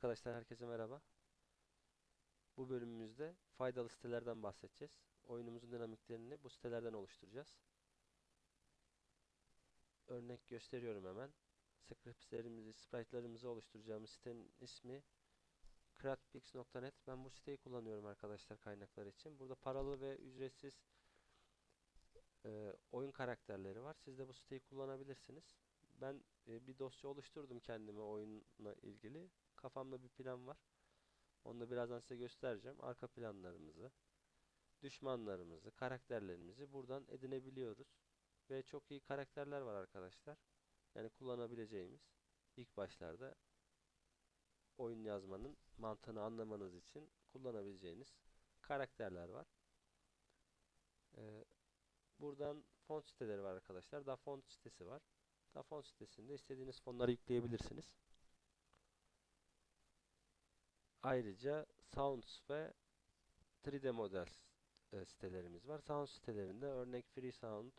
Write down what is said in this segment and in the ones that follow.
Arkadaşlar herkese merhaba. Bu bölümümüzde faydalı sitelerden bahsedeceğiz. Oyunumuzun dinamiklerini bu sitelerden oluşturacağız. Örnek gösteriyorum hemen. Scriptlerimizi, sprite'larımızı oluşturacağımız sitenin ismi crackpix.net. Ben bu siteyi kullanıyorum arkadaşlar kaynaklar için. Burada paralı ve ücretsiz e, oyun karakterleri var. Siz de bu siteyi kullanabilirsiniz. Ben e, bir dosya oluşturdum kendime oyunla ilgili. Kafamda bir plan var. Onu da birazdan size göstereceğim. Arka planlarımızı, düşmanlarımızı, karakterlerimizi buradan edinebiliyoruz. Ve çok iyi karakterler var arkadaşlar. Yani kullanabileceğimiz ilk başlarda oyun yazmanın mantığını anlamanız için kullanabileceğiniz karakterler var. Ee, buradan font siteleri var arkadaşlar. Da font sitesi var. Da font sitesinde istediğiniz fonları yükleyebilirsiniz. Ayrıca Sounds ve 3D Models e, sitelerimiz var. Sound sitelerinde örnek Free Sound,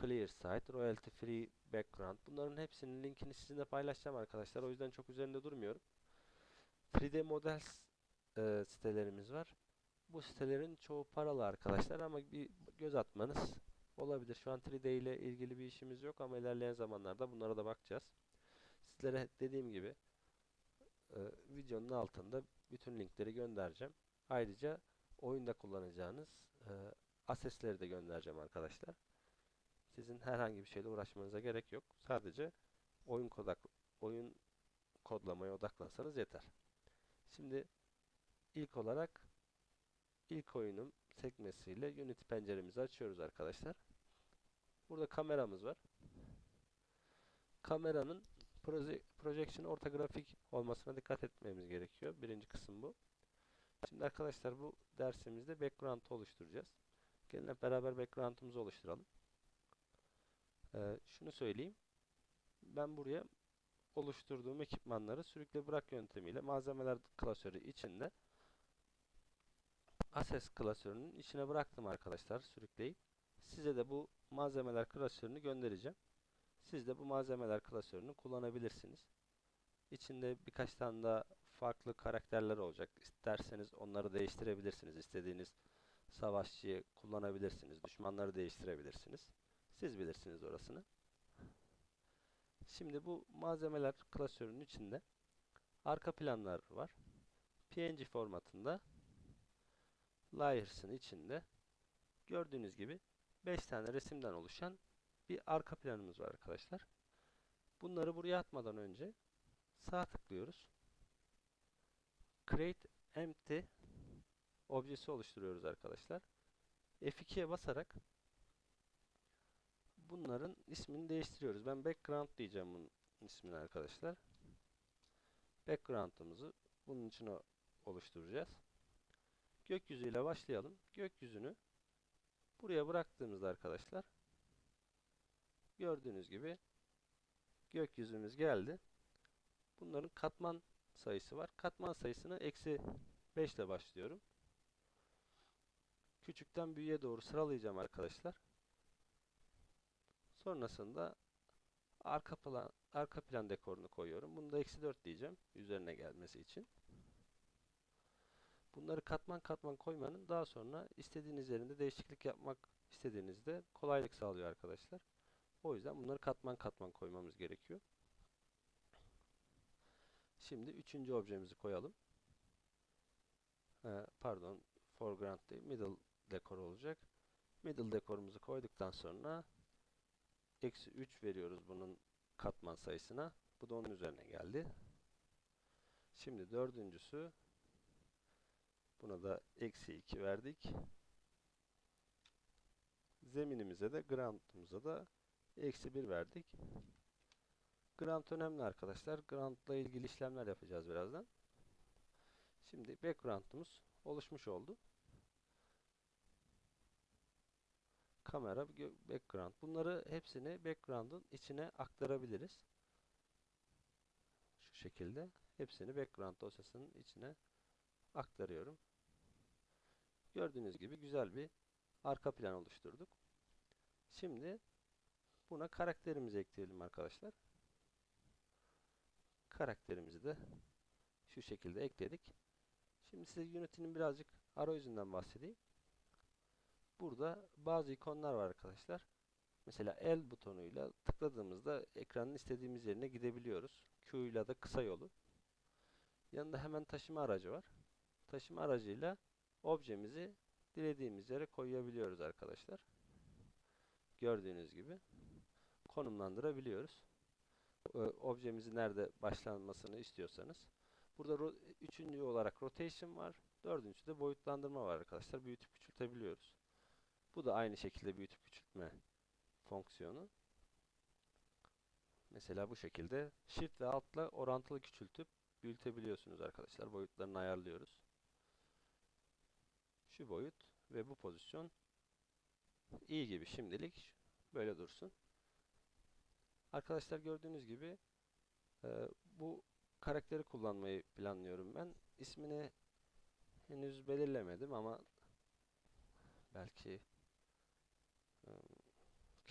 Clear Site, Royalty Free Background. Bunların hepsinin linkini sizinle paylaşacağım arkadaşlar. O yüzden çok üzerinde durmuyorum. 3D Models e, sitelerimiz var. Bu sitelerin çoğu paralı arkadaşlar ama bir göz atmanız olabilir. Şu an 3D ile ilgili bir işimiz yok ama ilerleyen zamanlarda bunlara da bakacağız. Sizlere dediğim gibi e, videonun altında bütün linkleri göndereceğim. Ayrıca oyunda kullanacağınız e, asesleri de göndereceğim arkadaşlar. Sizin herhangi bir şeyle uğraşmanıza gerek yok. Sadece oyun kodak oyun kodlamaya odaklansanız yeter. Şimdi ilk olarak ilk oyunum sekmesiyle Unity penceremizi açıyoruz arkadaşlar. Burada kameramız var. Kameranın proje, projection ortografik olmasına dikkat etmemiz gerekiyor. Birinci kısım bu. Şimdi arkadaşlar bu dersimizde background oluşturacağız. Gelin hep beraber background'umuzu oluşturalım. Ee, şunu söyleyeyim. Ben buraya oluşturduğum ekipmanları sürükle bırak yöntemiyle malzemeler klasörü içinde Access klasörünün içine bıraktım arkadaşlar sürükleyip. Size de bu malzemeler klasörünü göndereceğim. Siz de bu malzemeler klasörünü kullanabilirsiniz. İçinde birkaç tane daha farklı karakterler olacak. İsterseniz onları değiştirebilirsiniz. İstediğiniz savaşçıyı kullanabilirsiniz. Düşmanları değiştirebilirsiniz. Siz bilirsiniz orasını. Şimdi bu malzemeler klasörünün içinde arka planlar var. PNG formatında Layers'ın içinde gördüğünüz gibi 5 tane resimden oluşan bir arka planımız var arkadaşlar. Bunları buraya atmadan önce sağ tıklıyoruz. Create Empty objesi oluşturuyoruz arkadaşlar. F2'ye basarak bunların ismini değiştiriyoruz. Ben background diyeceğim bunun ismini arkadaşlar. Background'ımızı bunun için oluşturacağız. Gökyüzüyle başlayalım. Gökyüzünü buraya bıraktığımızda arkadaşlar gördüğünüz gibi gökyüzümüz geldi. Bunların katman sayısı var. Katman sayısını eksi 5 ile başlıyorum. Küçükten büyüğe doğru sıralayacağım arkadaşlar. Sonrasında arka plan arka plan dekorunu koyuyorum. Bunu da eksi 4 diyeceğim üzerine gelmesi için. Bunları katman katman koymanın daha sonra istediğiniz yerinde değişiklik yapmak istediğinizde kolaylık sağlıyor arkadaşlar. O yüzden bunları katman katman koymamız gerekiyor. Şimdi üçüncü objemizi koyalım. Ee, pardon, foreground değil, middle dekor olacak. Middle dekorumuzu koyduktan sonra eksi 3 veriyoruz bunun katman sayısına. Bu da onun üzerine geldi. Şimdi dördüncüsü Buna da eksi 2 verdik. Zeminimize de ground'umuza da eksi 1 verdik. Ground önemli arkadaşlar. İle ilgili işlemler yapacağız birazdan. Şimdi background'umuz oluşmuş oldu. Kamera, background. Bunları hepsini background'un içine aktarabiliriz. Şu şekilde. Hepsini background dosyasının içine aktarıyorum. Gördüğünüz gibi güzel bir arka plan oluşturduk. Şimdi buna karakterimizi ekleyelim arkadaşlar. Karakterimizi de şu şekilde ekledik. Şimdi size Unity'nin birazcık arayüzünden bahsedeyim. Burada bazı ikonlar var arkadaşlar. Mesela el butonuyla tıkladığımızda ekranın istediğimiz yerine gidebiliyoruz. Q ile de kısa yolu. Yanında hemen taşıma aracı var. Taşıma aracıyla objemizi dilediğimiz yere koyabiliyoruz arkadaşlar. Gördüğünüz gibi konumlandırabiliyoruz. Ee, Objemizi nerede başlanmasını istiyorsanız. Burada üçüncü olarak rotation var. Dördüncü de boyutlandırma var arkadaşlar. Büyütüp küçültebiliyoruz. Bu da aynı şekilde büyütüp küçültme fonksiyonu. Mesela bu şekilde Shift ve Alt'la orantılı küçültüp büyütebiliyorsunuz arkadaşlar. Boyutlarını ayarlıyoruz. Şu boyut ve bu pozisyon iyi gibi şimdilik böyle dursun. Arkadaşlar gördüğünüz gibi e, bu karakteri kullanmayı planlıyorum ben. İsmini henüz belirlemedim ama belki e,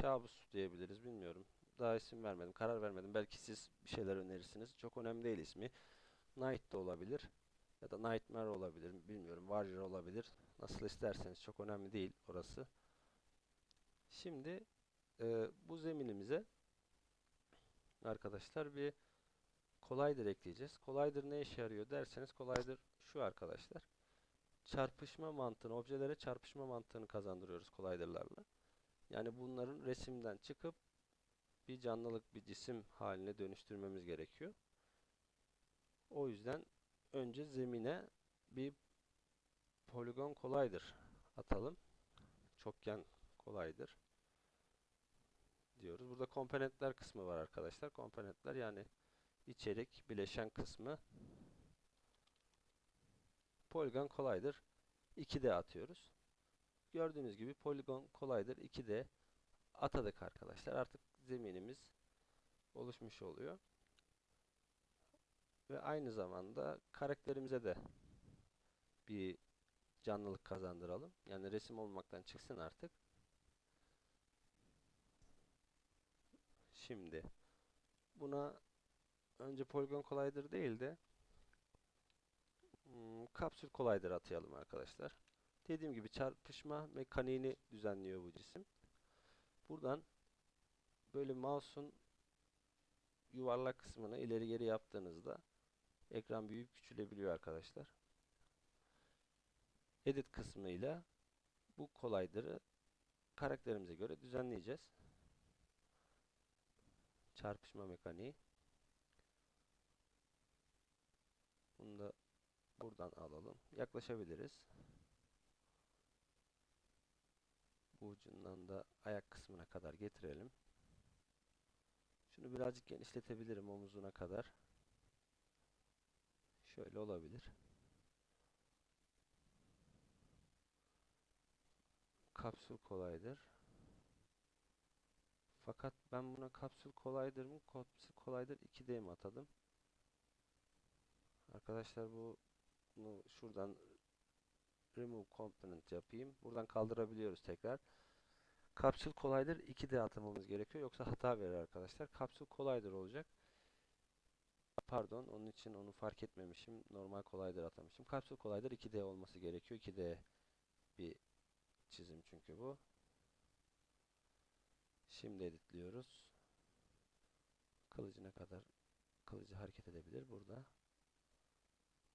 kabus diyebiliriz bilmiyorum. Daha isim vermedim, karar vermedim. Belki siz bir şeyler önerirsiniz. Çok önemli değil ismi. Night de olabilir. Ya da Nightmare olabilir. Bilmiyorum. Warrior olabilir. Nasıl isterseniz. Çok önemli değil orası. Şimdi e, bu zeminimize arkadaşlar bir Collider ekleyeceğiz. Collider ne işe yarıyor derseniz Collider şu arkadaşlar. Çarpışma mantığını, objelere çarpışma mantığını kazandırıyoruz Collider'larla. Yani bunların resimden çıkıp bir canlılık, bir cisim haline dönüştürmemiz gerekiyor. O yüzden önce zemine bir Polygon Collider atalım. Çokgen Collider diyoruz. Burada komponentler kısmı var arkadaşlar. Komponentler yani içerik, bileşen kısmı. Polygon Collider 2D atıyoruz. Gördüğünüz gibi Polygon Collider 2D atadık arkadaşlar. Artık zeminimiz oluşmuş oluyor. Ve aynı zamanda karakterimize de bir canlılık kazandıralım. Yani resim olmaktan çıksın artık. Şimdi buna önce Polygon Collider değil de hmm, Kapsül Collider atayalım arkadaşlar. Dediğim gibi çarpışma mekaniğini düzenliyor bu cisim. Buradan böyle mouse'un yuvarlak kısmını ileri geri yaptığınızda ekran büyüyüp küçülebiliyor arkadaşlar. Edit kısmıyla bu Collider'ı karakterimize göre düzenleyeceğiz. Çarpışma mekaniği. Bunu da buradan alalım. Yaklaşabiliriz. Bu ucundan da ayak kısmına kadar getirelim. Şunu birazcık genişletebilirim omuzuna kadar. Şöyle olabilir. Kapsül kolaydır. Fakat ben buna kapsül kolaydır mı? Kapsül kolaydır 2D mi atadım? Arkadaşlar bu bunu şuradan remove component yapayım. Buradan kaldırabiliyoruz tekrar. Kapsül kolaydır 2D atamamız gerekiyor. Yoksa hata verir arkadaşlar. Kapsül kolaydır olacak. Pardon onun için onu fark etmemişim. Normal kolaydır atamışım. Kapsül kolaydır 2D olması gerekiyor. 2D bir çizim çünkü bu. Şimdi editliyoruz. Kılıcına kadar kılıcı hareket edebilir burada.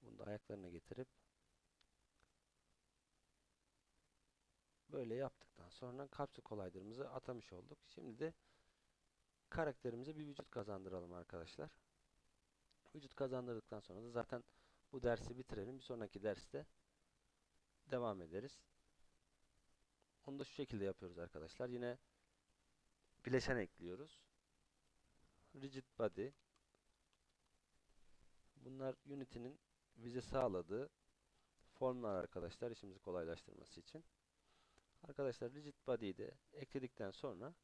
Bunu da ayaklarına getirip böyle yaptıktan sonra kapsül kolaylarımızı atamış olduk. Şimdi de karakterimize bir vücut kazandıralım arkadaşlar. Vücut kazandırdıktan sonra da zaten bu dersi bitirelim. Bir sonraki derste devam ederiz. Onu da şu şekilde yapıyoruz arkadaşlar. Yine bileşen ekliyoruz. Rigid body. Bunlar Unity'nin bize sağladığı formlar arkadaşlar işimizi kolaylaştırması için. Arkadaşlar rigid body'yi de ekledikten sonra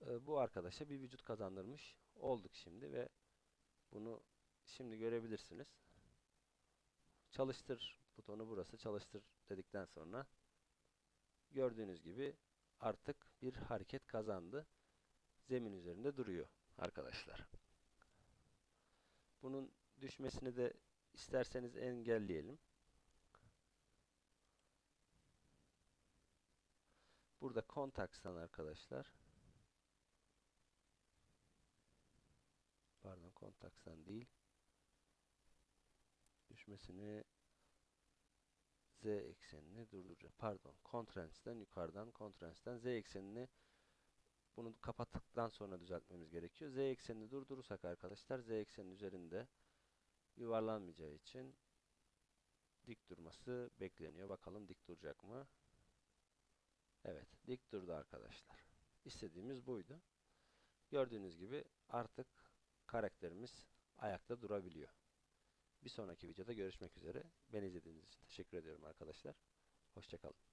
e, bu arkadaşa bir vücut kazandırmış olduk şimdi ve bunu şimdi görebilirsiniz. Çalıştır butonu burası. Çalıştır dedikten sonra gördüğünüz gibi artık bir hareket kazandı. Zemin üzerinde duruyor arkadaşlar. Bunun düşmesini de isterseniz engelleyelim. Burada Contacts'tan arkadaşlar. Pardon Contacts'tan değil. Düşmesini Z eksenini durduracağım. Pardon. Contrasts'ten yukarıdan Contrasts'ten Z eksenini bunu kapattıktan sonra düzeltmemiz gerekiyor. Z eksenini durdurursak arkadaşlar Z eksenin üzerinde yuvarlanmayacağı için dik durması bekleniyor. Bakalım dik duracak mı? Evet, dik durdu arkadaşlar. İstediğimiz buydu. Gördüğünüz gibi artık karakterimiz ayakta durabiliyor. Bir sonraki videoda görüşmek üzere. Beni izlediğiniz için teşekkür ediyorum arkadaşlar. Hoşçakalın.